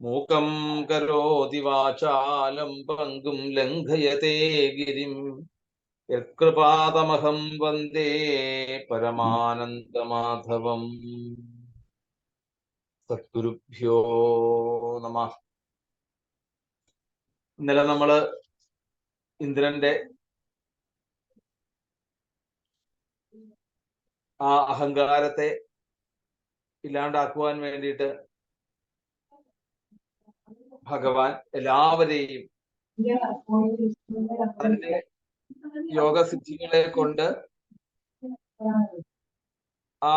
മൂകം കരോതി വാചാലം പങ്കും ലംഘയത്തെ ഗിരിം. യത്കൃപാതമഹം വന്ദേ പരമാനന്ദമാധവം. സദ്ഗുരുഭ്യോ നമ. ഇന്നലെ നമ്മൾ ഇന്ദ്രന്റെ ആ അഹങ്കാരത്തെ ഇല്ലാണ്ടാക്കുവാൻ വേണ്ടിയിട്ട് ഭഗവാൻ എല്ലാവരെയും തന്റെ യോഗസിദ്ധികളെ കൊണ്ട് ആ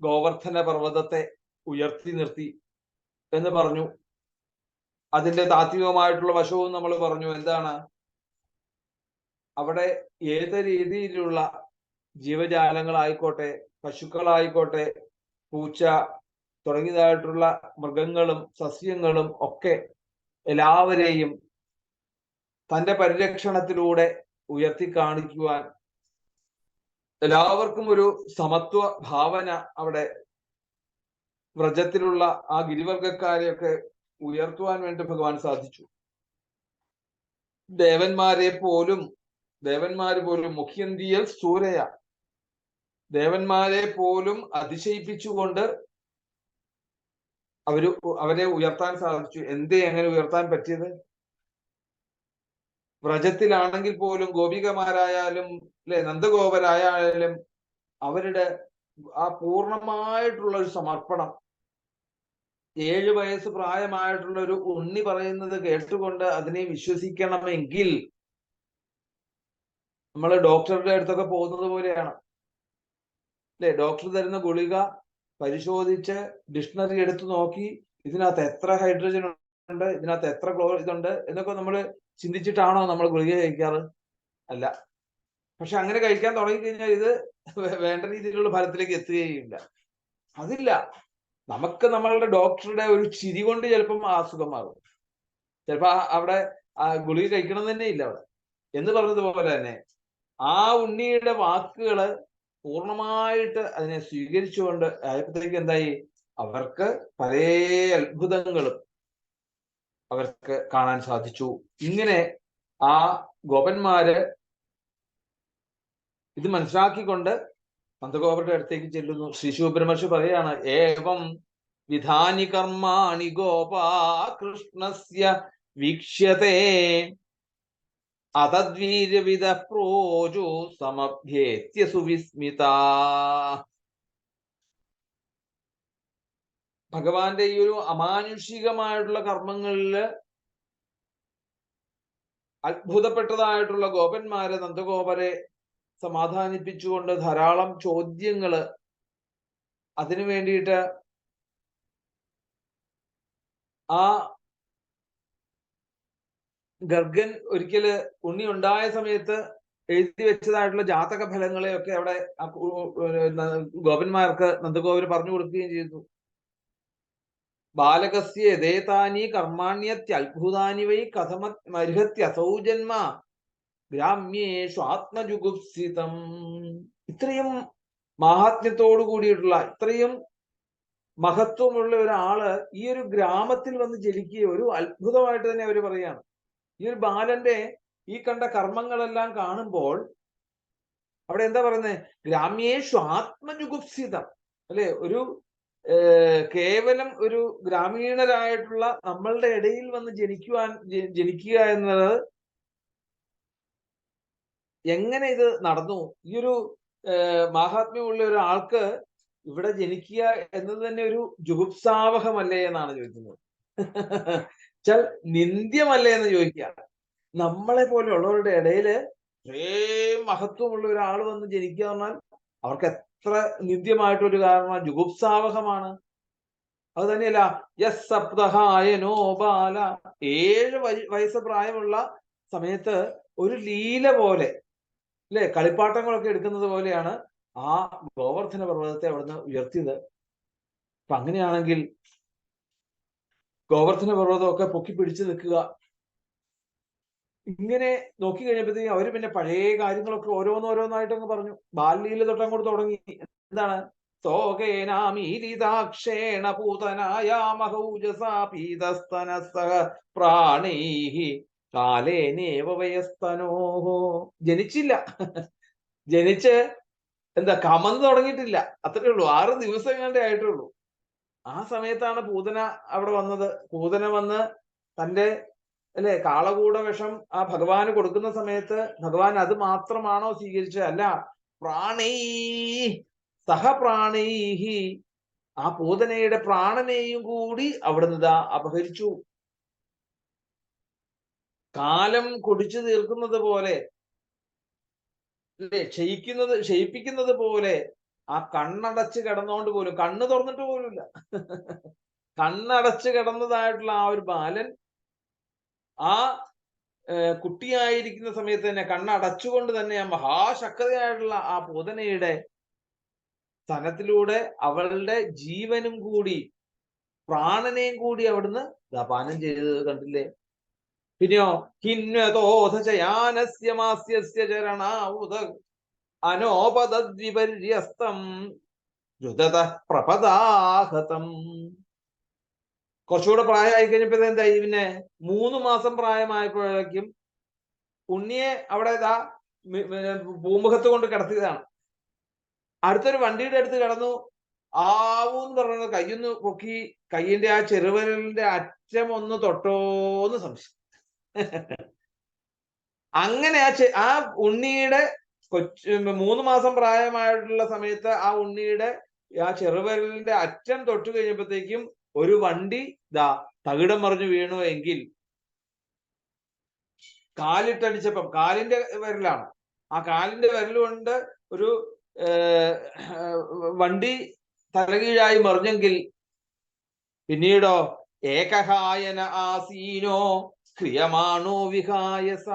ഗോവർദ്ധന പർവതത്തെ ഉയർത്തി നിർത്തി എന്ന് പറഞ്ഞു. അതിന്റെ താത്വികമായിട്ടുള്ള വശവും നമ്മൾ പറഞ്ഞു. എന്താണ്? അവിടെ ഏത് രീതിയിലുള്ള ജീവജാലങ്ങളായിക്കോട്ടെ പശുക്കളായിക്കോട്ടെ പൂച്ച തുടങ്ങിയതായിട്ടുള്ള മൃഗങ്ങളും സസ്യങ്ങളും ഒക്കെ എല്ലാവരെയും തന്റെ പരിരക്ഷണത്തിലൂടെ ഉയർത്തി കാണിക്കുവാൻ എല്ലാവർക്കും ഒരു സമത്വ ഭാവന അവിടെ വ്രജത്തിലുള്ള ആ ഗിരിവർഗക്കാരെയൊക്കെ ഉയർത്തുവാൻ വേണ്ടി ഭഗവാൻ സാധിച്ചു. ദേവന്മാരെ പോലും ദേവന്മാര് പോലും മുഖ്യന്തിയൽ സൂരയ. ദേവന്മാരെ പോലും അതിശയിപ്പിച്ചുകൊണ്ട് അവർ അവരെ ഉയർത്താൻ സാധിച്ചു. എന്തേ അങ്ങനെ ഉയർത്താൻ പറ്റിയത്? വ്രജത്തിലാണെങ്കിൽ പോലും ഗോപികമാരായാലും അല്ലെ നന്ദഗോപരായാലും അവരുടെ ആ പൂർണമായിട്ടുള്ള ഒരു സമർപ്പണം ഏഴു വയസ്സ് പ്രായമായിട്ടുള്ള ഒരു ഉണ്ണി പറയുന്നത് കേട്ടുകൊണ്ട് അതിനെ വിശ്വസിക്കണമെങ്കിൽ നമ്മൾ ഡോക്ടറുടെ അടുത്തൊക്കെ പോകുന്നത് പോലെയാണ്. അല്ലെ ഡോക്ടർ തരുന്ന ഗുളിക പരിശോധിച്ച് ഡിക്ഷണറി എടുത്തു നോക്കി ഇതിനകത്ത് എത്ര ഹൈഡ്രജൻ ഉണ്ട് ഇതിനകത്ത് എത്ര ക്ലോ ഇതുണ്ട് എന്നൊക്കെ നമ്മൾ ചിന്തിച്ചിട്ടാണോ നമ്മൾ ഗുളിക കഴിക്കാറ്? അല്ല. പക്ഷെ അങ്ങനെ കഴിക്കാൻ തുടങ്ങിക്കഴിഞ്ഞാൽ ഇത് വേണ്ട രീതിയിലുള്ള ഫലത്തിലേക്ക് എത്തുകയില്ല. അതില്ല. നമുക്ക് നമ്മളുടെ ഡോക്ടറുടെ ഒരു ചിരി കൊണ്ട് ചിലപ്പം അസുഖം മാറും. ചിലപ്പോ അവിടെ ഗുളിക കഴിക്കണം തന്നെ ഇല്ല അവിടെ. എന്ന് പറഞ്ഞതുപോലെ തന്നെ ആ ഉണ്ണിയുടെ വാക്കുകൾ പൂർണമായിട്ട് അതിനെ സ്വീകരിച്ചുകൊണ്ട് ആയപ്പോഴത്തേക്ക് എന്തായി? അവർക്ക് പല അത്ഭുതങ്ങളും അവർക്ക് കാണാൻ സാധിച്ചു. ഇങ്ങനെ ആ ഗോപന്മാര് ഇത് മനസ്സിലാക്കിക്കൊണ്ട് നന്ദഗോപരുടെ അടുത്തേക്ക് ചെല്ലുന്നു. ശ്രീ ശിവബ്രഹ്മർഷി പറയാണ് ഏവം വിധാനി കർമാണി ഗോപാ കൃഷ്ണസ്യ വീക്ഷ്യത്തെ അതദ്വീരവിധ പ്രോജു സമഭ്യേത്യ സുവിസ്മിത. ഭഗവാന്റെ ഈ ഒരു അമാനുഷികമായിട്ടുള്ള കർമ്മങ്ങളിൽ അത്ഭുതപ്പെട്ടതായിട്ടുള്ള ഗോപന്മാരെ നന്ദഗോപരെ സമാധാനിപ്പിച്ചുകൊണ്ട് ധാരാളം ചോദ്യങ്ങൾ അതിനു വേണ്ടിയിട്ട് ആ ഗർഗൻ ഒരിക്കൽ ഉണ്ണി ഉണ്ടായ സമയത്ത് എഴുതി വെച്ചതായിട്ടുള്ള ജാതക ഫലങ്ങളെയൊക്കെ അവിടെ ഗോപന്മാർക്ക് നന്ദഗോപര് പറഞ്ഞു കൊടുക്കുകയും ചെയ്തു. ബാലകസ്യ യഥേതാനി കർമാണ്യത്യത്ഭുതാനി വൈ കഥമ മരുഹത്യസൗജന്മ ഗ്രാമ്യേഷു ആത്മജുഗുപ്സിതം ഇത്രയും മാഹാത്മ്യത്തോടു കൂടിയിട്ടുള്ള ഇത്രയും മഹത്വമുള്ള ഒരാൾ ഈ ഒരു ഗ്രാമത്തിൽ വന്ന് ജനിക്കുക ഒരു അത്ഭുതമായിട്ട് തന്നെ അവർ പറയാണ്. ഈ ഒരു ബാലന്റെ ഈ കണ്ട കർമ്മങ്ങളെല്ലാം കാണുമ്പോൾ അവിടെ എന്താ പറയുന്നത് ഗ്രാമ്യേഷു ആത്മജുഗുപ്സിതം അല്ലെ? ഒരു കേവലം ഒരു ഗ്രാമീണരായിട്ടുള്ള നമ്മളുടെ ഇടയിൽ വന്ന് ജനിക്കുവാൻ ജനിക്കുക എന്നത് എങ്ങനെ ഇത് നടന്നു? ഈ ഒരു മാഹാത്മ്യമുള്ള ഒരാൾക്ക് ഇവിടെ ജനിക്കുക എന്നത് തന്നെ ഒരു ജുഗുപ്സാവഹമല്ലേ എന്നാണ് ചോദിക്കുന്നത്. വെച്ചാൽ നിന്ദ്യമല്ലേ എന്ന് ചോദിക്കുക. നമ്മളെ പോലെയുള്ളവരുടെ ഇടയിൽ ഇത്രയും മഹത്വമുള്ള ഒരാൾ വന്ന് ജനിക്കുക പറഞ്ഞാൽ അവർക്ക് എത്ര നിന്ദ്യമായിട്ടൊരു കാരണം ജുഗുപ്സാവഹമാണ്. അത് തന്നെയല്ല യസ് സപ്തഹായനോ ബാല. ഏഴ് വയസ്സ് പ്രായമുള്ള സമയത്ത് ഒരു ലീല പോലെ അല്ലെ? കളിപ്പാട്ടങ്ങളൊക്കെ എടുക്കുന്നത് പോലെയാണ് ആ ഗോവർദ്ധന പർവതത്തെ അവിടുന്ന് ഉയർത്തിയത്. അപ്പൊ അങ്ങനെയാണെങ്കിൽ ഗോവർദ്ധന പർവതമൊക്കെ പൊക്കി പിടിച്ചു നിൽക്കുക. ഇങ്ങനെ നോക്കി കഴിഞ്ഞപ്പോഴത്തേക്കും അവർ പിന്നെ പഴയ കാര്യങ്ങളൊക്കെ ഓരോന്നോരോന്നായിട്ട് അങ്ങ് പറഞ്ഞു. ബാലിയിൽ തൊട്ടങ്ങോട്ട് തുടങ്ങി. എന്താണ്? സോകേനാമീരിതാക്ഷേണ പൂതനായാമഹൗജസാ പീതസ്തനസ്തഃ പ്രാണൈः കാലേനേവ ജനിച്ചില്ല. ജനിച്ച് എന്താ കമന്ന് തുടങ്ങിയിട്ടില്ല. അത്രേ ഉള്ളൂ. ആറ് ദിവസം കണ്ടേ ആയിട്ടുള്ളൂ. ആ സമയത്താണ് പൂതന അവിടെ വന്നത്. പൂതന വന്ന് തന്റെ അല്ലെ കാളകൂട വിഷം ആ ഭഗവാന് കൊടുക്കുന്ന സമയത്ത് ഭഗവാൻ അത് മാത്രമാണോ സ്വീകരിച്ചത്? അല്ല പ്രാണൈ സഹപ്രാണൈഹി ആ പൂതനയുടെ പ്രാണനെയും കൂടി അവിടുന്ന് ഇതാ അപഹരിച്ചു. കാലം കുടിച്ചു തീർക്കുന്നത് പോലെ ക്ഷയിക്കുന്നത് ക്ഷയിപ്പിക്കുന്നത് പോലെ ആ കണ്ണടച്ച് കിടന്നുകൊണ്ട് പോലും കണ്ണ് തുറന്നിട്ട് പോലുമില്ല. കണ്ണടച്ച് കിടന്നതായിട്ടുള്ള ആ ഒരു ബാലൻ ആ കുട്ടിയായിരിക്കുന്ന സമയത്ത് തന്നെ കണ്ണടച്ചുകൊണ്ട് തന്നെ ആ മഹാശക്തയായിട്ടുള്ള ആ പൂതനയുടെ സ്ഥലത്തിലൂടെ അവളുടെ ജീവനും കൂടി പ്രാണനെയും കൂടി അവിടുന്ന് ദപാനം ചെയ്തത് കണ്ടില്ലേ? പിന്നെയോ ഹിന്വതോധചയാനസ്യമാസ്യസ്യ ചരണാവുത അനോപതദ്വിപര്യസ്തം രുദത പ്രപദാഹതം. കുറച്ചുകൂടെ പ്രായമായി കഴിഞ്ഞപ്പോ എന്തായി? പിന്നെ മൂന്ന് മാസം പ്രായമായപ്പോഴേക്കും ഉണ്ണിയെ അവിടെ ഇതാ പൂമുഖത്ത് കൊണ്ട് കിടത്തിയതാണ്. അടുത്തൊരു വണ്ടിയുടെ അടുത്ത് കിടന്നു. ആവൂന്ന് പറഞ്ഞത് കയ്യൊന്ന് പൊക്കി കയ്യിന്റെ ആ ചെറുവിരലിന്റെ അറ്റം ഒന്ന് തൊട്ടോന്ന് സംശയം. അങ്ങനെ ആ ഉണ്ണിയുടെ കൊച്ചു മൂന്ന് മാസം പ്രായമായിട്ടുള്ള സമയത്ത് ആ ഉണ്ണിയുടെ ആ ചെറുവിരലിന്റെ അറ്റം തൊട്ടു കഴിഞ്ഞപ്പോഴത്തേക്കും ഒരു വണ്ടി ദാ തകിടം മറിഞ്ഞു വീണു എങ്കിൽ കാലിട്ടടിച്ചപ്പം കാലിന്റെ വിരലാണ്. ആ കാലിന്റെ വിരൽ കൊണ്ട് ഒരു വണ്ടി തലകീഴായി മറിഞ്ഞെങ്കിൽ പിന്നീടോ ഏകഹായന ആസീനോ ക്രിയമാണോ വിഹായസ?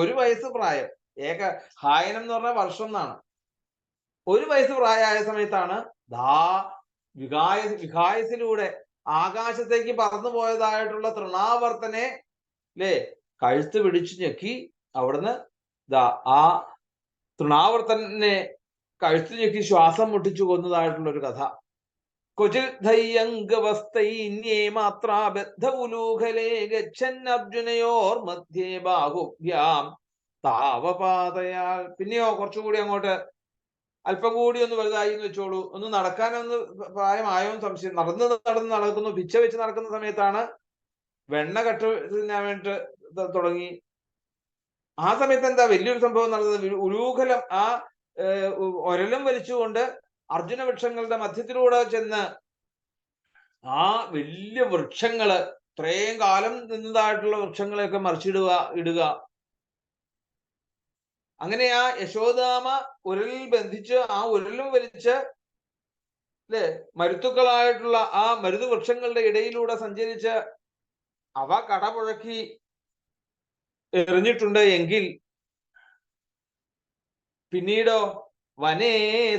ഒരു വയസ്സ് പ്രായം. ഏക ഹായനം എന്ന് പറഞ്ഞ വർഷം എന്നാണ്. ഒരു വയസ്സ് പ്രായമായ സമയത്താണ് ദാ വികായ വികായസിലൂടെ ആകാശത്തേക്ക് പറന്നു പോയതായിട്ടുള്ള തൃണാവർത്തനെ ല്ലേ കഴുത്ത് പിടിച്ചു ഞെക്കി അവിടുന്ന് ദാ ആ തൃണാവർത്തനെ കഴുത്ത് ഞെക്കി ശ്വാസം മുട്ടിച്ചു കൊന്നതായിട്ടുള്ള ഒരു കഥ ഉലൂഖലേ ഗച്ഛൻ അർജുനയോർ മധ്യേ ബാഹുഭ്യാം. താവപാതയാൽ പിന്നെയോ കുറച്ചുകൂടി അങ്ങോട്ട് അല്പം കൂടി ഒന്ന് വലുതായി എന്ന് വെച്ചോളൂ. ഒന്ന് നടക്കാനൊന്ന് പ്രായമായോ സംശയം. നടന്ന് നടന്ന് നടക്കുന്നു. പിച്ച വെച്ച് നടക്കുന്ന സമയത്താണ് വെണ്ണ കട്ട് തിന്നാൻ വേണ്ടിട്ട് തുടങ്ങി. ആ സമയത്ത് എന്താ വലിയൊരു സംഭവം നടന്നത്? ഉരൂഖലം ആ ഒരലും വലിച്ചുകൊണ്ട് അർജുന വൃക്ഷങ്ങളുടെ മധ്യത്തിലൂടെ ചെന്ന് ആ വലിയ വൃക്ഷങ്ങൾ ഇത്രയും കാലം നിന്നതായിട്ടുള്ള വൃക്ഷങ്ങളെയൊക്കെ മറിച്ചിടുക ഇടുക. അങ്ങനെ ആ യശോദാമ ഉരലിൽ ബന്ധിച്ച് ആ ഉരലും വലിച്ച് അല്ലെ മരുത്തുക്കളായിട്ടുള്ള ആ മരുത് വൃക്ഷങ്ങളുടെ ഇടയിലൂടെ സഞ്ചരിച്ച് അവ കടപുഴക്കി എറിഞ്ഞിട്ടുണ്ട് എങ്കിൽ പിന്നീടോ വനേ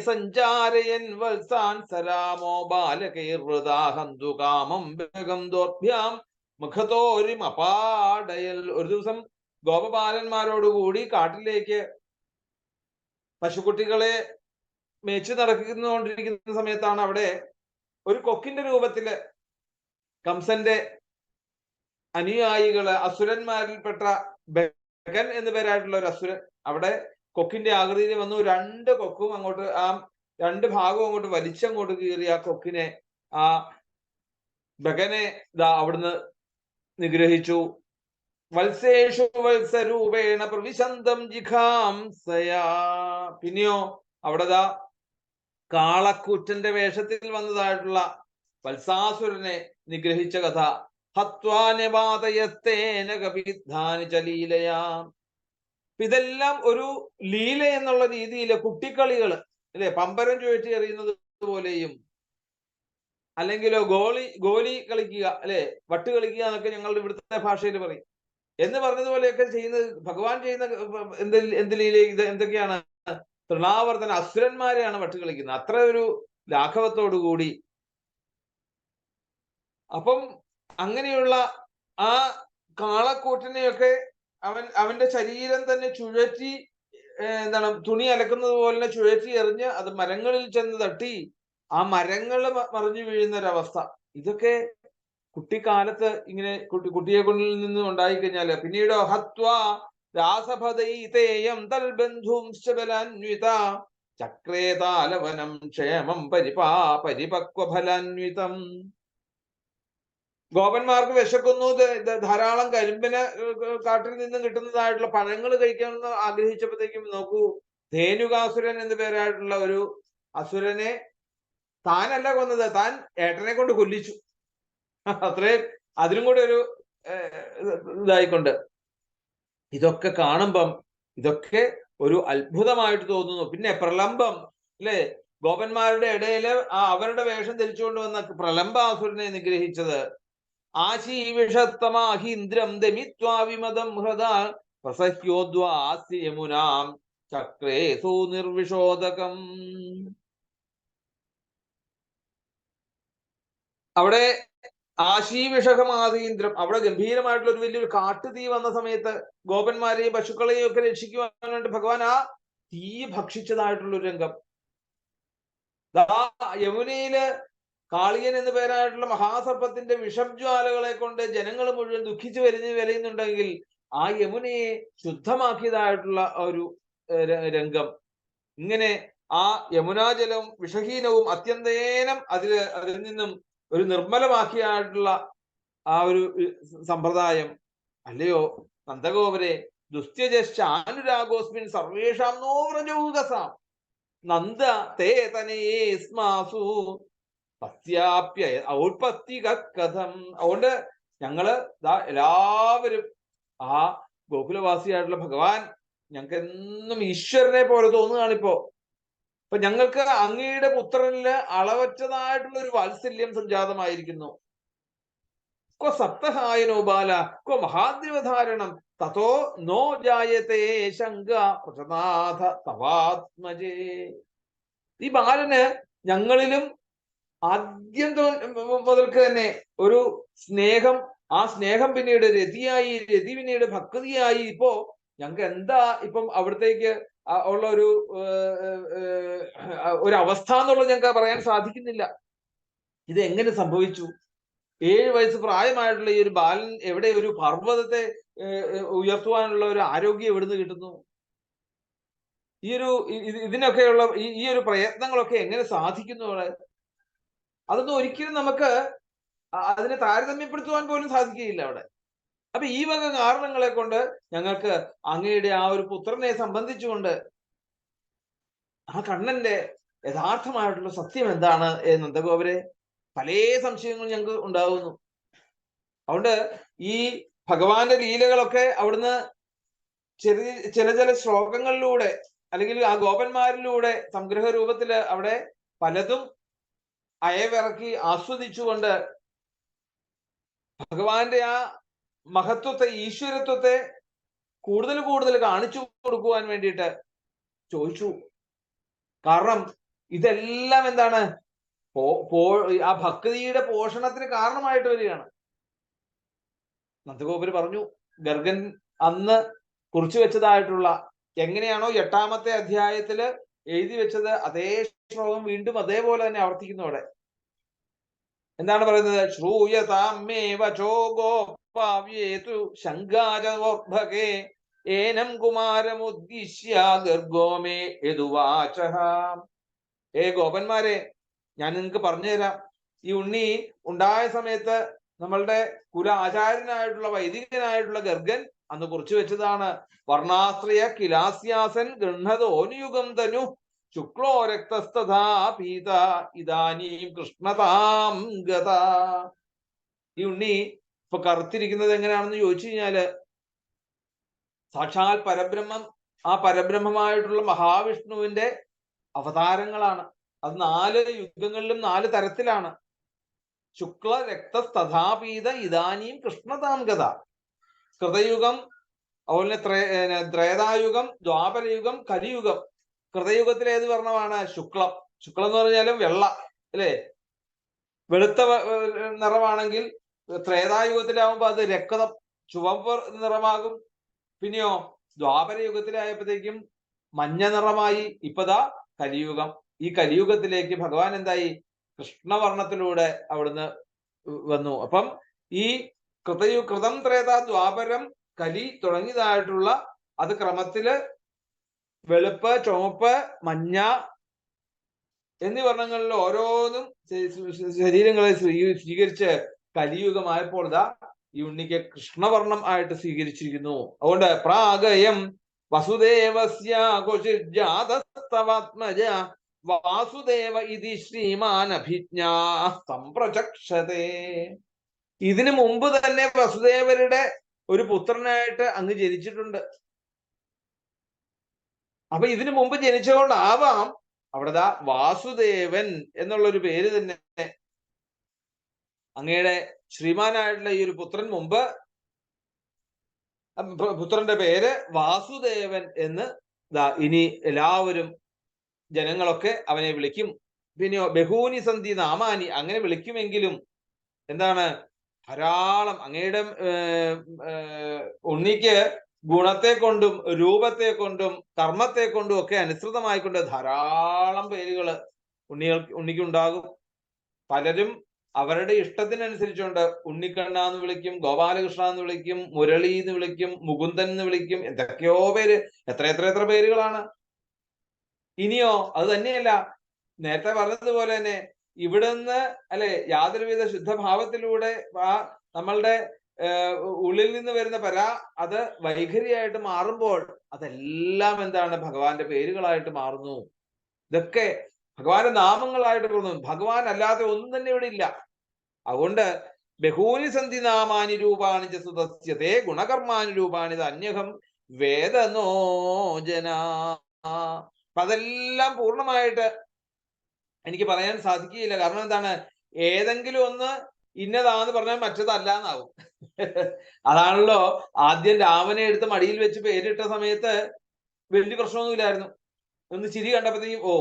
സഞ്ചാരയൻ വത്സാൻ സലാമോ ബാലകൈർവൃതാഹന്തു കാമം വേഗം ദോർഭ്യാം മുഖത്തോരിമപാടയൽ ഒരു ദിവസം ഗോപബാലന്മാരോടുകൂടി കാട്ടിലേക്ക് പശുക്കുട്ടികളെ മേച്ചു നടക്കുന്നുകൊണ്ടിരിക്കുന്ന സമയത്താണ് അവിടെ ഒരു കൊക്കിന്റെ രൂപത്തിൽ കംസന്റെ അനുയായികൾ അസുരന്മാരിൽപ്പെട്ട ബഗൻ എന്ന് പേരായിട്ടുള്ള ഒരു അസുരൻ അവിടെ കൊക്കിന്റെ ആകൃതിയിൽ വന്നു. രണ്ട് കൊക്കും അങ്ങോട്ട് ആ രണ്ട് ഭാഗവും അങ്ങോട്ട് വലിച്ചങ്ങോട്ട് കീറി ആ കൊക്കിനെ ആ ബകനെ ഇതാ അവിടുന്ന് നിഗ്രഹിച്ചു. വത്സേഷു വത്സരൂപേണ പ്രവിശന്തം ജിഖാംസയാ പിന്നെയോ അവിടെതാ കാളക്കൂറ്റന്റെ വേഷത്തിൽ വന്നതായിട്ടുള്ള വത്സാസുരനെ നിഗ്രഹിച്ച കഥ. ഹത്വാനപാതയത്തേന കപിധാനി ചലീലയാ ഇതെല്ലാം ഒരു ലീല എന്നുള്ള രീതിയിലെ കുട്ടിക്കളികൾ അല്ലെ? പമ്പരം ചുഴറ്റി എറിയുന്നത് പോലെയും അല്ലെങ്കിലോ ഗോളി ഗോലി കളിക്കുക അല്ലെ? വട്ട് കളിക്കുക എന്നൊക്കെ ഞങ്ങളുടെ ഇവിടുത്തെ ഭാഷയിൽ പറയും. എന്ന് പറഞ്ഞതുപോലെയൊക്കെ ചെയ്യുന്നത് ഭഗവാൻ ചെയ്യുന്ന എന്ത് എന്ത് ലീല ഇത് എന്തൊക്കെയാണ്? തൃണാവർത്തന അസുരന്മാരെയാണ് വട്ട് കളിക്കുന്നത് അത്ര ഒരു ലാഘവത്തോടു കൂടി. അപ്പം അങ്ങനെയുള്ള ആ കാളക്കൂട്ടിനെയൊക്കെ അവൻ അവന്റെ ശരീരം തന്നെ ചുഴറ്റി എന്താണ് തുണി അലക്കുന്നത് പോലെ ചുഴറ്റി എറിഞ്ഞ് അത് മരങ്ങളിൽ ചെന്ന് തട്ടി. ആ മരങ്ങൾ മറിഞ്ഞു വീഴുന്ന ഒരവസ്ഥ ഇതൊക്കെ കുട്ടിക്കാലത്ത് ഇങ്ങനെ കുട്ടി കുട്ടിയെ കൊണ്ടിൽ നിന്ന് ഉണ്ടായി കഴിഞ്ഞാൽ പിന്നീട് ഹത്വ തൽബന്ധുംശ്ചബലാന്വിത ചക്രേതാലവനം ക്ഷേമം പരിപാ പരിപക്വഫലാന്വിതം ഗോപന്മാർക്ക് വിശക്കുന്നു. ധാരാളം കരിമ്പിന് കാട്ടിൽ നിന്നും കിട്ടുന്നതായിട്ടുള്ള പഴങ്ങൾ കഴിക്കാൻ ആഗ്രഹിച്ചപ്പോഴത്തേക്കും നോക്കൂ ധേനുകാസുരൻ എന്ന പേരായിട്ടുള്ള ഒരു അസുരനെ താനല്ല കൊന്നത്. താൻ ഏട്ടനെ കൊണ്ട് കൊല്ലിച്ചു. അത്രയും അതിനും കൂടെ ഒരു ഇതായിക്കൊണ്ട്. ഇതൊക്കെ കാണുമ്പം ഇതൊക്കെ ഒരു അത്ഭുതമായിട്ട് തോന്നുന്നു. പിന്നെ പ്രലംബം അല്ലെ ഗോപന്മാരുടെ ഇടയിൽ ആ അവരുടെ വേഷം ധരിച്ചുകൊണ്ട് വന്ന പ്രലംബാസുരനെ നിഗ്രഹിച്ചത്. ആശീവിഷത്തമാഹീന്ദ്രം ദമിത്വാവിമതം ഹൃദാ പ്രസഹ്യോദ്വാസ്യമുനാം ചക്രേസു നിർവിഷോദകം. അവിടെ ആശീവിഷകമാതീന്ദ്രം അവിടെ ഗംഭീരമായിട്ടുള്ള ഒരു വലിയൊരു കാട്ടുതീ വന്ന സമയത്ത് ഗോപന്മാരെയും പശുക്കളെയും ഒക്കെ രക്ഷിക്കുവാനായിട്ട് ഭഗവാൻ ആ തീ ഭക്ഷിച്ചതായിട്ടുള്ള ഒരു രംഗം. യമുനയിൽ കാളിയൻ എന്ന് പേരായിട്ടുള്ള മഹാസർപ്പത്തിന്റെ വിഷജ്വാലകളെ കൊണ്ട് ജനങ്ങൾ മുഴുവൻ ദുഃഖിച്ചു വരുന്ന വരയുന്നുണ്ടെങ്കിൽ ആ യമുനയെ ശുദ്ധമാക്കിയതായിട്ടുള്ള ഒരു രംഗം. ഇങ്ങനെ ആ യമുനാജലവും വിഷഹീനവും അത്യന്തേനം അതിൽ അതിൽ നിന്നും ഒരു നിർമ്മലമാക്കിയായിട്ടുള്ള ആ ഒരു സമ്പ്രദായം. അല്ലയോ? നന്ദഗോപരെ ദുസ്ത്യജാനുരാഗോസ്മിൻ സർവേഷാം നോവ്രജൗകസാം നന്ദ തേ തനയേ സ്മാസു പത്യാപ്യ ഔത്പത്തിക കഥം അതുകൊണ്ട് ഞങ്ങൾ എല്ലാവരും ആ ഗോകുലവാസിയായിട്ടുള്ള ഭഗവാൻ ഞങ്ങൾക്ക് എന്നും ഈശ്വരനെ പോലെ തോന്നുകയാണിപ്പോ. അപ്പൊ ഞങ്ങൾക്ക് അങ്ങയുടെ പുത്രനിൽ അളവറ്റതായിട്ടുള്ള ഒരു വാത്സല്യം സംജാതമായിരിക്കുന്നു. ക്വ സപ്തഹായനോ ബാല ക്വ മഹാദ്രവധാരണം തതോ നോ ജായത്തെ ശങ്ക പ്രസനാഥ തവാത്മജേ. ഈ ബാലന് ഞങ്ങളിലും ആദ്യം മുതൽക്ക് തന്നെ ഒരു സ്നേഹം ആ സ്നേഹം പിന്നീട് രതിയായി രതി പിന്നീട് ഭക്തിയായി. ഇപ്പോ ഞങ്ങൾക്ക് എന്താ ഇപ്പം അവിടത്തേക്ക് ഉള്ള ഒരു ഒരു അവസ്ഥ എന്നുള്ളത് ഞങ്ങൾക്ക് പറയാൻ സാധിക്കുന്നില്ല. ഇത് എങ്ങനെ സംഭവിച്ചു? ഏഴ് വയസ്സ് പ്രായമായിട്ടുള്ള ഈ ഒരു ബാലൻ എവിടെ ഒരു പർവതത്തെ ഉയർത്തുവാനുള്ള ഒരു ആരോഗ്യം എവിടുന്ന് കിട്ടുന്നു? ഈ ഒരു ഇതിനൊക്കെയുള്ള ഈ ഒരു പ്രയത്നങ്ങളൊക്കെ എങ്ങനെ സാധിക്കുന്നു അവിടെ? അതൊന്നും ഒരിക്കലും നമുക്ക് അതിനെ താരതമ്യപ്പെടുത്തുവാൻ പോലും സാധിക്കുകയില്ല അവിടെ. അപ്പൊ ഈ വക കാരണങ്ങളെ കൊണ്ട് ഞങ്ങൾക്ക് അങ്ങയുടെ ആ ഒരു പുത്രനെ സംബന്ധിച്ചുകൊണ്ട് ആ കണ്ണന്റെ യഥാർത്ഥമായിട്ടുള്ള സത്യം എന്താണ് നന്ദഗോപരെ പല സംശയങ്ങളും ഞങ്ങൾക്ക് ഉണ്ടാകുന്നു അതുകൊണ്ട് ഈ ഭഗവാന്റെ ലീലകളൊക്കെ അവിടുന്ന് ചെറിയ ചില ചില ശ്ലോകങ്ങളിലൂടെ അല്ലെങ്കിൽ ആ ഗോപന്മാരിലൂടെ സംഗ്രഹ രൂപത്തിൽ അവിടെ പലതും അയവിറക്കി ആസ്വദിച്ചുകൊണ്ട് ഭഗവാന്റെ ആ മഹത്വത്തെ ഈശ്വരത്വത്തെ കൂടുതൽ കൂടുതൽ കാണിച്ചു കൊടുക്കുവാൻ വേണ്ടിയിട്ട് ചോദിച്ചു. കാരണം ഇതെല്ലാം എന്താണ്? ആ ഭക്തിയുടെ പോഷണത്തിന് കാരണമായിട്ട് വരികയാണ്. നന്ദഗോപുര് പറഞ്ഞു ഗർഗൻ അന്ന് കുറിച്ചു വെച്ചതായിട്ടുള്ള എങ്ങനെയാണോ എട്ടാമത്തെ അധ്യായത്തിൽ എഴുതി വെച്ചത് അതേ ശ്ലോകം വീണ്ടും അതേപോലെ തന്നെ ആവർത്തിക്കുന്നു അവിടെ. എന്താണ് പറയുന്നത്? ശ്രൂയതാമേ വചോ ശങ്കാചോർഭകേ ഏനം കുമാരമുദ്ദിശ്യ ഗർഗോമേ ഏ ഗോപന്മാരെ ഞാൻ നിങ്ങൾക്ക് പറഞ്ഞുതരാം. ഈ ഉണ്ണി ഉണ്ടായ സമയത്ത് നമ്മളുടെ കുല ആചാര്യനായിട്ടുള്ള വൈദികനായിട്ടുള്ള ഗർഗൻ അന്ന് കുറിച്ചു വെച്ചതാണ് വർണാശ്രയ കിലാസ്യാസൻ ഗൃഹതോനുയുഗം തനു ശുക്ലോ രക്തസ്ഥാപീത ഇതാനീം കൃഷ്ണതാം ഗത ഈ ഉണ്ണി ഇപ്പൊ കറുത്തിരിക്കുന്നത് എങ്ങനെയാണെന്ന് ചോദിച്ചു കഴിഞ്ഞാൽ സാക്ഷാൽ പരബ്രഹ്മം ആ പരബ്രഹ്മമായിട്ടുള്ള മഹാവിഷ്ണുവിന്റെ അവതാരങ്ങളാണ്. അത് നാല് യുഗങ്ങളിലും നാല് തരത്തിലാണ്. ശുക്ല രക്തസ്തഥാപീത ഇതാനീം കൃഷ്ണതാംഗത കൃതയുഗം അതുപോലെ ത്രേ ത്രേതായുഗം ദ്വാപരയുഗം കലിയുഗം. കൃതയുഗത്തിൽ ഏത് വർണമാണ്? ശുക്ലം. ശുക്ലം എന്ന് പറഞ്ഞാലും വെള്ള അല്ലേ? വെളുത്ത നിറമാണെങ്കിൽ ത്രേതായുഗത്തിലാവുമ്പോ അത് രക്തം ചുവപ്പ് നിറമാകും. പിന്നെയോ ദ്വാപര യുഗത്തിലായപ്പോഴത്തേക്കും മഞ്ഞ നിറമായി. ഇപ്പതാ കലിയുഗം. ഈ കലിയുഗത്തിലേക്ക് ഭഗവാൻ എന്തായി? കൃഷ്ണവർണത്തിലൂടെ അവിടുന്ന് വന്നു. അപ്പം ഈ കൃതയു കൃതം ത്രേത ദ്വാപരം കലി തുടങ്ങിയതായിട്ടുള്ള അത് ക്രമത്തിൽ വെളുപ്പ് ചുവപ്പ് മഞ്ഞ എന്നീ വർണങ്ങളിൽ ഓരോന്നും ശരീരങ്ങളെ സ്വീകരിച്ച് കലിയുഗമായപ്പോൾ ഇതാ ഈ ഉണ്ണിക്ക് കൃഷ്ണവർണം ആയിട്ട് സ്വീകരിച്ചിരിക്കുന്നു. അതുകൊണ്ട് പ്രാഗയം വസുദേവസ്യ വാസുദേവ ഇതി ശ്രീമാൻ അഭിജ്ഞാ സംപ്രചക്ഷതേ ഇതിനു മുമ്പ് തന്നെ വസുദേവരുടെ ഒരു പുത്രനായിട്ട് അങ്ങ് ജനിച്ചിട്ടുണ്ട്. അപ്പൊ ഇതിനു മുമ്പ് ജനിച്ചുകൊണ്ടാവാം അവിടെ വാസുദേവൻ എന്നുള്ളൊരു പേര് തന്നെ. അങ്ങയുടെ ശ്രീമാനായിട്ടുള്ള ഈ ഒരു പുത്രൻ മുമ്പ് പുത്രന്റെ പേര് വാസുദേവൻ എന്ന് ദാ ഇനി എല്ലാവരും ജനങ്ങളൊക്കെ അവനെ വിളിക്കും. പിന്നെയോ ബഹൂനി സന്ധി നാമാനി അങ്ങനെ വിളിക്കുമെങ്കിലും എന്താണ്? ധാരാളം അങ്ങയുടെ ഉണ്ണിക്ക് ഗുണത്തെ കൊണ്ടും രൂപത്തെ കൊണ്ടും കർമ്മത്തെ കൊണ്ടും ഒക്കെ അനുസൃതമായിക്കൊണ്ട് ധാരാളം പേരുകൾ ഉണ്ണികൾ ഉണ്ണിക്കുണ്ടാകും. പലരും അവരുടെ ഇഷ്ടത്തിനനുസരിച്ചുകൊണ്ട് ഉണ്ണിക്കണ്ണ എന്ന് വിളിക്കും ഗോപാലകൃഷ്ണ എന്ന് വിളിക്കും മുരളി എന്ന് വിളിക്കും മുകുന്ദൻ എന്ന് വിളിക്കും എന്തൊക്കെയോ പേര് എത്ര എത്ര എത്ര പേരുകളാണ്. ഇനിയോ അത് തന്നെയല്ല നേരത്തെ പറഞ്ഞതുപോലെ തന്നെ ഇവിടുന്ന് അല്ലെ യാതൊരുവിധ ശുദ്ധഭാവത്തിലൂടെ ആ നമ്മളുടെ ഉള്ളിൽ നിന്ന് വരുന്ന പര അത് വൈഖരിയായിട്ട് മാറുമ്പോൾ അതെല്ലാം എന്താണ് ഭഗവാന്റെ പേരുകളായിട്ട് മാറുന്നു. ഇതൊക്കെ ഭഗവാന്റെ നാമങ്ങളായിട്ട് മാറുന്നു. ഭഗവാൻ അല്ലാതെ ഒന്നും തന്നെ ഇവിടെ ഇല്ല. അതുകൊണ്ട് ബഹൂനി സന്ധി നാമാനി രൂപാണി സുതസ്യതേ ഗുണകർമാനി രൂപാണി അന്യഹം വേദനോജന അതെല്ലാം പൂർണമായിട്ട് എനിക്ക് പറയാൻ സാധിക്കുകയില്ല. കാരണം എന്താണ്? ഏതെങ്കിലും ഒന്ന് ഇന്നതാന്ന് പറഞ്ഞാൽ മറ്റതല്ല എന്നാവും അതാണല്ലോ. ആദ്യം രാമനെ എടുത്ത് മടിയിൽ വെച്ച് പേരിട്ട സമയത്ത് വലിയ പ്രശ്നമൊന്നുമില്ലായിരുന്നു. ഒന്ന് ചിരി കണ്ടപ്പോഴത്തേക്കും ഓ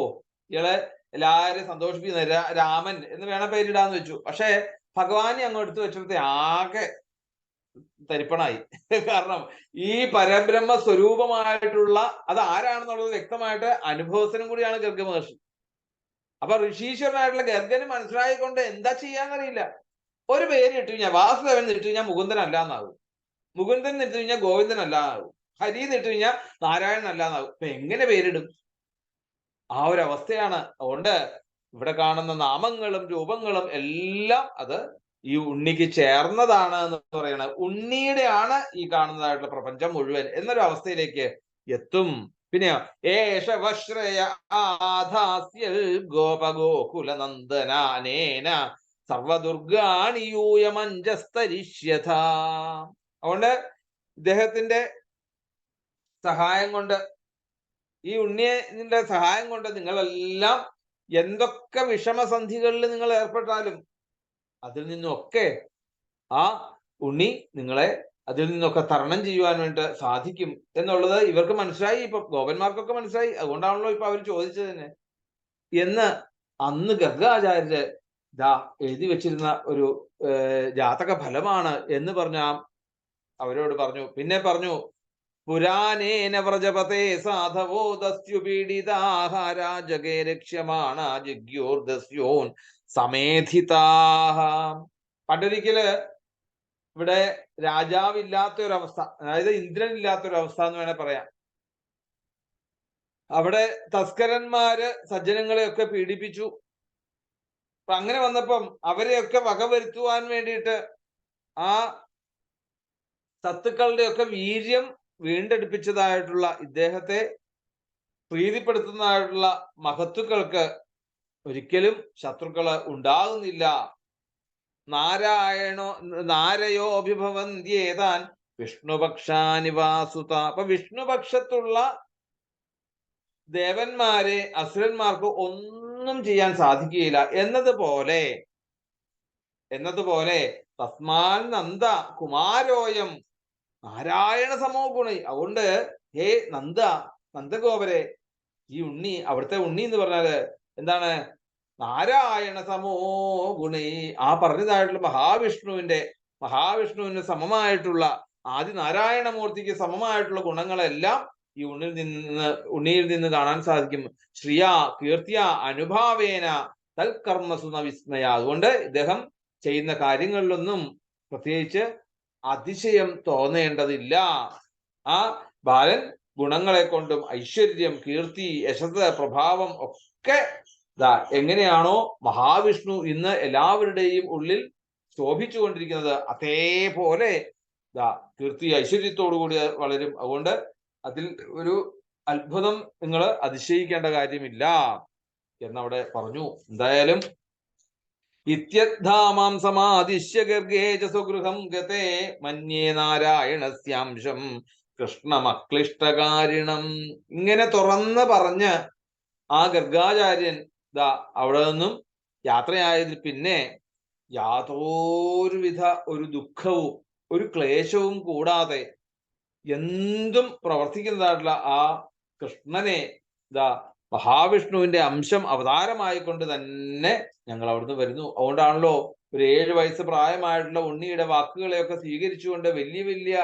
ഇയാളെ എല്ലാരും സന്തോഷിപ്പിക്കുന്ന രാമൻ എന്ന് വേണം പേരിടാന്ന് വെച്ചു. പക്ഷേ ഭഗവാനെ അങ്ങ് എടുത്തു വെച്ചപ്പോഴത്തെ ആകെ തരിപ്പണായി. കാരണം ഈ പരബ്രഹ്മ സ്വരൂപമായിട്ടുള്ള അത് ആരാണെന്നുള്ളത് വ്യക്തമായിട്ട് അനുഭവത്തിനും കൂടിയാണ് ഗർഗ മഹർഷി അപ്പൊ ഋഷീശ്വരനായിട്ടുള്ള ഗർഗന് മനസ്സിലായിക്കൊണ്ട് എന്താ ചെയ്യാന്നറിയില്ല. ഒരു പേര് ഇട്ടു കഴിഞ്ഞാൽ വാസുദേവൻ ഇട്ടു കഴിഞ്ഞാൽ മുകുന്ദൻ അല്ല എന്നാകും മുകുന്ദൻ ഇട്ടു കഴിഞ്ഞാൽ ഗോവിന്ദൻ അല്ല എന്നാകും ഹരി ഇട്ടു കഴിഞ്ഞാൽ നാരായണൻ അല്ല എന്നാകും അപ്പൊ എങ്ങനെ പേരിടും? ആ ഒരു അവസ്ഥയാണ്. അതുകൊണ്ട് ഇവിടെ കാണുന്ന നാമങ്ങളും രൂപങ്ങളും എല്ലാം അത് ഈ ഉണ്ണിക്ക് ചേർന്നതാണ് എന്ന് പറയുന്നത് ഉണ്ണിയുടെ ആണ് ഈ കാണുന്നതായിട്ടുള്ള പ്രപഞ്ചം മുഴുവൻ എന്നൊരു അവസ്ഥയിലേക്ക് എത്തും. പിന്നെയോ ഏഷവശ്രയ ആധാസ്യൽ ഗോപഗോകുല നന്ദനാനേന സർവദുർഗാണിയൂയമഞ്ജസ്തരിഷ്യഥ അതുകൊണ്ട് ഇദ്ദേഹത്തിന്റെ സഹായം കൊണ്ട് ഈ ഉണ്ണിയുടെ സഹായം കൊണ്ട് നിങ്ങളെല്ലാം എന്തൊക്കെ വിഷമസന്ധികളിൽ നിങ്ങൾ ഏർപ്പെട്ടാലും അതിൽ നിന്നൊക്കെ ആ ഉണ്ണി നിങ്ങളെ അതിൽ നിന്നൊക്കെ തരണം ചെയ്യുവാൻ വേണ്ടി സാധിക്കും എന്നുള്ളത് ഇവർക്ക് മനസ്സിലായി. ഇപ്പൊ ഗോപന്മാർക്കൊക്കെ മനസ്സിലായി. അതുകൊണ്ടാണല്ലോ ഇപ്പൊ അവർ ചോദിച്ചത് തന്നെ എന്ന് അന്ന് ഗർഗാചാര്യര് ഇതാ എഴുതി വെച്ചിരുന്ന ഒരു ജാതക ഫലമാണ് എന്ന് പറഞ്ഞ അവരോട് പറഞ്ഞു. പിന്നെ പറഞ്ഞു പുരാനേന വ്രജപതേ സാധവോ ദസ്യുപീഡിതാഹാരാജകേ രക്ഷ്യമാണ ജിഗ്യോർദസ്യോൻ സമേധിതാഹ. പണ്ടൊരിക്കൽ ഇവിടെ രാജാവില്ലാത്ത ഒരവസ്ഥ അതായത് ഇന്ദ്രൻ ഇല്ലാത്ത ഒരു അവസ്ഥ എന്ന് വേണേൽ പറയാം. അവിടെ തസ്കരന്മാര് സജ്ജനങ്ങളെയൊക്കെ പീഡിപ്പിച്ചു. അപ്പൊ അങ്ങനെ വന്നപ്പം അവരെയൊക്കെ വകവരുത്തുവാൻ വേണ്ടിയിട്ട് ആ സത്തുക്കളുടെയൊക്കെ വീര്യം വീണ്ടെടുപ്പിച്ചതായിട്ടുള്ള ഇദ്ദേഹത്തെ പ്രീതിപ്പെടുത്തുന്നതായിട്ടുള്ള മഹത്തുക്കൾക്ക് ഒരിക്കലും ശത്രുക്കൾ ഉണ്ടാകുന്നില്ല. നാരായണോ നാരയോ അഭിഭവന്തിയേതാൻ വിഷ്ണുപക്ഷാനിവാസുത അപ്പൊ വിഷ്ണുപക്ഷത്തുള്ള ദേവന്മാരെ അസുരന്മാർക്ക് ഒന്നും ചെയ്യാൻ സാധിക്കുകയില്ല. എന്നതുപോലെ എന്നതുപോലെ തസ്മാൻ നന്ദ കുമാരോയം നാരായണ സമോ ഗുണി. അതുകൊണ്ട് ഹേ നന്ദ നന്ദഗോപരെ ഈ ഉണ്ണി അവിടുത്തെ ഉണ്ണി എന്ന് പറഞ്ഞാൽ എന്താണ്? നാരായണ സമോ ഗുണി. ആ പറഞ്ഞതായിട്ടുള്ള മഹാവിഷ്ണുവിന്റെ മഹാവിഷ്ണുവിന് സമമായിട്ടുള്ള ആദി നാരായണമൂർത്തിക്ക് സമമായിട്ടുള്ള ഗുണങ്ങളെല്ലാം ഈ ഉണ്ണിൽ നിന്ന് ഉണ്ണിയിൽ നിന്ന് കാണാൻ സാധിക്കും. ശ്രിയ കീർത്തിയ അനുഭാവേന തൽക്കർമ്മസുന വിസ്മയ. അതുകൊണ്ട് ഇദ്ദേഹം ചെയ്യുന്ന കാര്യങ്ങളിലൊന്നും പ്രത്യേകിച്ച് അതിശയം തോന്നേണ്ടതില്ല. ആ ബാലൻ ഗുണങ്ങളെ കൊണ്ടും ഐശ്വര്യം കീർത്തി യശസ് പ്രഭാവം ഒക്കെ എങ്ങനെയാണോ മഹാവിഷ്ണു ഇന്ന് എല്ലാവരുടെയും ഉള്ളിൽ ശോഭിച്ചുകൊണ്ടിരിക്കുന്നത് അതേപോലെ ദാ കീർത്തി ഐശ്വര്യത്തോടു കൂടി വളരും. അതുകൊണ്ട് അതിൽ ഒരു അത്ഭുതം നിങ്ങൾ അതിശയിക്കേണ്ട കാര്യമില്ല എന്നവിടെ പറഞ്ഞു. എന്തായാലും ഇത്യദ്ധാമാം സമാദിശ്യ ഗർഗേജ സുഗൃഹം ഗതേ മന്യേ നാരായണസ്യാംശം കൃഷ്ണമക്ലിഷ്ടകാരിണം. ഇങ്ങനെ തുറന്ന് പറഞ്ഞ് ആ ഗർഗാചാര്യൻ ദാ അവിടെ നിന്നും യാത്രയായതിൽ പിന്നെ യാതൊരുവിധ ഒരു ദുഃഖവും ഒരു ക്ലേശവും കൂടാതെ എന്തും പ്രവർത്തിക്കുന്നതായിട്ടുള്ള ആ കൃഷ്ണനെ ഇതാ മഹാവിഷ്ണുവിന്റെ അംശം അവതാരമായിക്കൊണ്ട് തന്നെ ഞങ്ങൾ അവിടുന്ന് വരുന്നു. അതുകൊണ്ടാണല്ലോ ഒരു ഏഴ് വയസ്സ് പ്രായമായിട്ടുള്ള ഉണ്ണിയുടെ വാക്കുകളെയൊക്കെ സ്വീകരിച്ചുകൊണ്ട് വലിയ വലിയ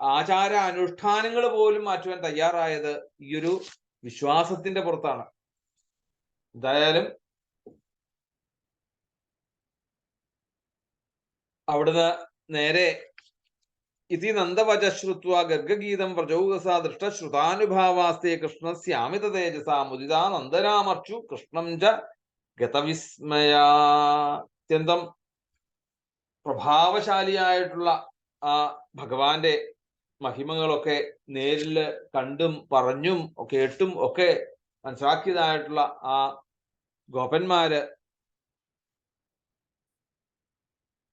ആചാര അനുഷ്ഠാനങ്ങൾ പോലും മാറ്റുവാൻ തയ്യാറായത് ഈ ഒരു വിശ്വാസത്തിന്റെ പുറത്താണ്. എന്തായാലും അവിടുന്ന് നേരെ ഇതി നന്ദവച ശ്രുത്വ ഗർഗഗീതം പ്രചൗകസ ദൃഷ്ടശ്രുതാനുഭാവാസ്തേ കൃഷ്ണസ്യാമിത തേജസ മുദിതാ നന്ദരാമർച്ചു കൃഷ്ണം ച ഗതവിസ്മയ അത്യന്തം പ്രഭാവശാലിയായിട്ടുള്ള ആ ഭഗവാന്റെ മഹിമകളൊക്കെ നേരിൽ കണ്ടും പറഞ്ഞും കേട്ടും ഒക്കെ മനസ്സിലാക്കിയതായിട്ടുള്ള ആ ഗോപന്മാര്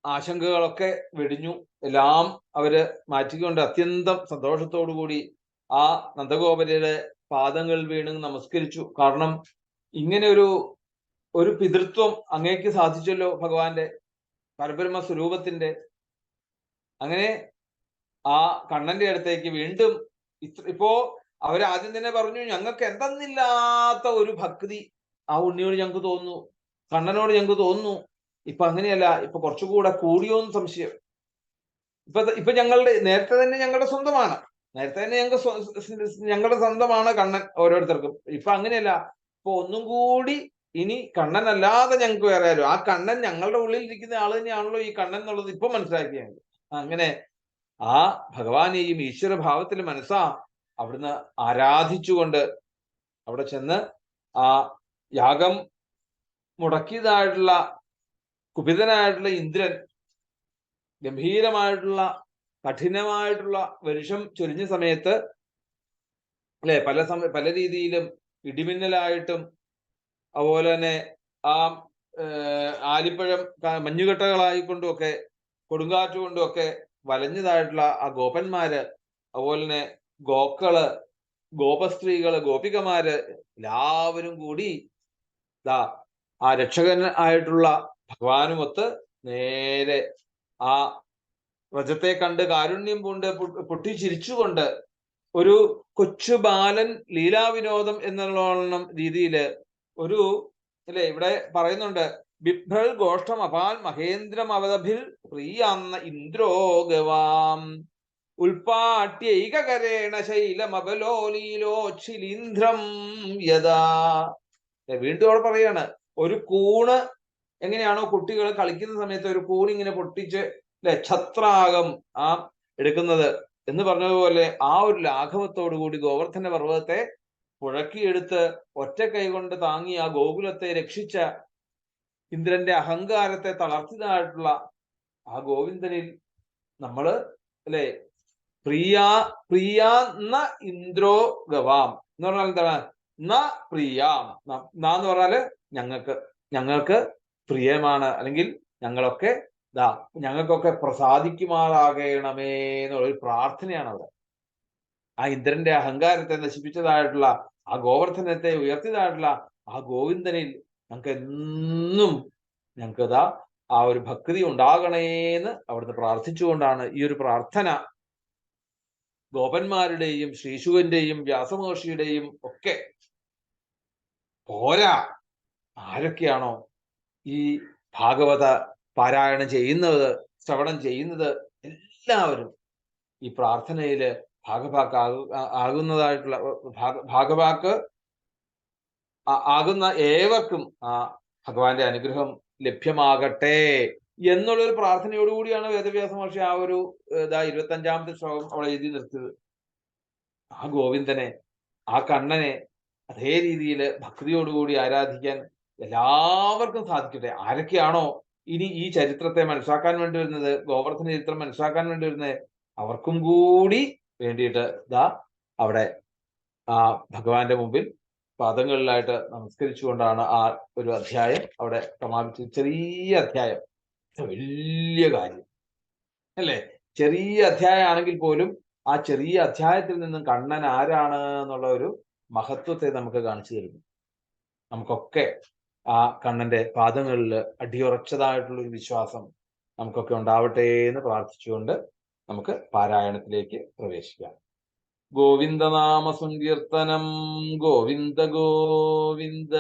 ആശങ്കകളൊക്കെ വെടിഞ്ഞു. എല്ലാം അവർ മാറ്റിക്കൊണ്ട് അത്യന്തം സന്തോഷത്തോടു കൂടി ആ നന്ദഗോപരുടെ പാദങ്ങൾ വീണ് നമസ്കരിച്ചു. കാരണം ഇങ്ങനെ ഒരു ഒരു പിതൃത്വം അങ്ങേക്ക് സാധിച്ചല്ലോ ഭഗവാന്റെ പരബ്രഹ്മ സ്വരൂപത്തിന്റെ. അങ്ങനെ ആ കണ്ണന്റെ അടുത്തേക്ക് വീണ്ടും ഇത്ര ഇപ്പോ അവരാദ്യം തന്നെ പറഞ്ഞു ഞങ്ങൾക്ക് എന്തെന്നില്ലാത്ത ഒരു ഭക്തി ആ ഉണ്ണിയോട് ഞങ്ങൾക്ക് തോന്നുന്നു. കണ്ണനോട് ഞങ്ങൾക്ക് തോന്നുന്നു. ഇപ്പൊ അങ്ങനെയല്ല ഇപ്പൊ കുറച്ചുകൂടെ കൂടിയോ എന്ന് സംശയം. ഇപ്പൊ ഇപ്പൊ ഞങ്ങളുടെ നേരത്തെ തന്നെ ഞങ്ങളുടെ സ്വന്തമാണ്. നേരത്തെ തന്നെ ഞങ്ങൾക്ക് ഞങ്ങളുടെ സ്വന്തമാണ് കണ്ണൻ ഓരോരുത്തർക്കും. ഇപ്പൊ അങ്ങനെയല്ല ഇപ്പൊ ഒന്നും കൂടി ഇനി കണ്ണനല്ലാതെ ഞങ്ങൾക്ക് വേറെ ആരും ആ കണ്ണൻ ഞങ്ങളുടെ ഉള്ളിൽ ഇരിക്കുന്ന ആൾ തന്നെയാണല്ലോ ഈ കണ്ണൻ എന്നുള്ളത് ഇപ്പൊ മനസ്സിലാക്കിയത് അങ്ങനെ ആ ഭഗവാനെയും ഈശ്വര ഭാവത്തിൽ മനസ്സാ അവിടുന്ന് ആരാധിച്ചുകൊണ്ട് അവിടെ ചെന്ന് ആ യാഗം മുടക്കിയതായിട്ടുള്ള കുപിതനായിട്ടുള്ള ഇന്ദ്രൻ ഗംഭീരമായിട്ടുള്ള കഠിനമായിട്ടുള്ള വരുഷം ചൊരിഞ്ഞ സമയത്ത് അല്ലെ പല സമയ പല രീതിയിലും ഇടിമിന്നലായിട്ടും അതുപോലെ തന്നെ ആ ആലിപ്പഴം മഞ്ഞുകെട്ടകളായിക്കൊണ്ടും ഒക്കെ കൊടുങ്കാറ്റുകൊണ്ടും ഒക്കെ വലഞ്ഞതായിട്ടുള്ള ആ ഗോപന്മാര് അതുപോലെ തന്നെ ഗോക്കൾ ഗോപസ്ത്രീകൾ ഗോപികമാര് എല്ലാവരും കൂടി ദാ ആ രക്ഷകൻ ആയിട്ടുള്ള ഭഗവാനുമൊത്ത് നേരെ ആ വ്രജത്തെ കണ്ട് കാരുണ്യം പൂണ്ട് പൊട്ടിച്ചിരിച്ചുകൊണ്ട് ഒരു കൊച്ചു ബാലൻ ലീലാവിനോദം എന്നുള്ള രീതിയിൽ ഒരു അല്ലെ ഇവിടെ പറയുന്നുണ്ട് ബിഭ്രൽ ഗോഷ്ടം അപാൽ മഹേന്ദ്രം അവതഭിൽ പ്രിയാന്ന ഇന്ദ്രോ ഗവാം. ഉൽപാട്യൈകകരേണ ശൈലമബലോലീലോക്ഷിലീന്ദ്രം യഥാ. വീണ്ടും അവിടെ പറയാണ് ഒരു കൂണ് എങ്ങനെയാണോ കുട്ടികൾ കളിക്കുന്ന സമയത്ത് ഒരു കൂണിങ്ങനെ പൊട്ടിച്ച് അല്ലെ ഛത്രാകം ആ എടുക്കുന്നത്. എന്ന് പറഞ്ഞതുപോലെ ആ ഒരു ലാഘവത്തോടു കൂടി ഗോവർദ്ധന പർവതത്തെ പുഴക്കിയെടുത്ത് ഒറ്റ കൈകൊണ്ട് താങ്ങി ആ ഗോകുലത്തെ രക്ഷിച്ച ഇന്ദ്രന്റെ അഹങ്കാരത്തെ തളർത്തിയതായിട്ടുള്ള ആ ഗോവിന്ദനിൽ നമ്മൾ അല്ലെ പ്രിയ പ്രിയ ന ഇന്ദ്രോ ഗവാം. എന്ന് പറഞ്ഞാൽ എന്താണ്? ന പ്രിയാം. ന എന്ന് പറഞ്ഞാൽ ഞങ്ങൾക്ക് ഞങ്ങൾക്ക് പ്രിയമാണ്. അല്ലെങ്കിൽ ഞങ്ങളൊക്കെ ദാ ഞങ്ങൾക്കൊക്കെ പ്രസാദിക്കുമാറാകണമേ എന്നുള്ളൊരു പ്രാർത്ഥനയാണ് അവിടെ ആ ഇന്ദ്രന്റെ അഹങ്കാരത്തെ നശിപ്പിച്ചതായിട്ടുള്ള ആ ഗോവർദ്ധനത്തെ ഉയർത്തിയതായിട്ടുള്ള ആ ഗോവിന്ദനിൽ ഞങ്ങൾക്ക് എന്നും ഞങ്ങൾക്ക് ദാ ആ ഒരു ഭക്തി ഉണ്ടാകണേന്ന് അവിടുന്ന് പ്രാർത്ഥിച്ചുകൊണ്ടാണ് ഈ ഒരു പ്രാർത്ഥന. ഗോപന്മാരുടെയും ശ്രീശുവിന്റെയും വ്യാസമഹർഷിയുടെയും ഒക്കെ പോരാ. ആരൊക്കെയാണോ ഈ ഭാഗവത പാരായണം ചെയ്യുന്നത് ശ്രവണം ചെയ്യുന്നത് എല്ലാവരും ഈ പ്രാർത്ഥനയിൽ ഭാഗഭാക്ക് ആകുന്നതായിട്ടുള്ള ഭാഗ- ഭാഗഭാക്ക് ആകുന്ന ഏവർക്കും ആ ഭഗവാന്റെ അനുഗ്രഹം ലഭ്യമാകട്ടെ എന്നുള്ളൊരു പ്രാർത്ഥനയോടുകൂടിയാണ് വേദവ്യാസ മഹർഷി ആ ഒരു ഇതാ ഇരുപത്തി അഞ്ചാമത്തെ ശ്ലോകം അവിടെ എഴുതി നിർത്തിയത്. ആ ഗോവിന്ദനെ ആ കണ്ണനെ അതേ രീതിയിൽ ഭക്തിയോടുകൂടി ആരാധിക്കാൻ എല്ലാവർക്കും സാധിക്കട്ടെ. ആരൊക്കെയാണോ ഇനി ഈ ചരിത്രത്തെ മനസ്സിലാക്കാൻ വേണ്ടി വരുന്നത് ഗോവർദ്ധന ചരിത്രം മനസ്സിലാക്കാൻ വേണ്ടി വരുന്നത് അവർക്കും കൂടി വേണ്ടിയിട്ട് ദാ അവിടെ ആ ഭഗവാന്റെ മുമ്പിൽ പാദങ്ങളിലായിട്ട് നമസ്കരിച്ചുകൊണ്ടാണ് ആ ഒരു അധ്യായം അവിടെ സമാപിച്ചത്. ചെറിയ അധ്യായം. വലിയ കാര്യം. അല്ലേ? ചെറിയ അധ്യായം ആണെങ്കിൽ പോലും ആ ചെറിയ അധ്യായത്തിൽ നിന്നും കണ്ണൻ ആരാണ് എന്നുള്ള ഒരു മഹത്വത്തെ നമുക്ക് കാണിച്ചു തരുന്നു. നമുക്കൊക്കെ ആ കണ്ണന്റെ പാദങ്ങളിൽ അടിയുറച്ചതായിട്ടുള്ള ഒരു വിശ്വാസം നമുക്കൊക്കെ ഉണ്ടാവട്ടെ എന്ന് പ്രാർത്ഥിച്ചുകൊണ്ട് നമുക്ക് പാരായണത്തിലേക്ക് പ്രവേശിക്കാം. ഗോവിന്ദനാമ സങ്കീർത്തനം ഗോവിന്ദ ഗോവിന്ദ.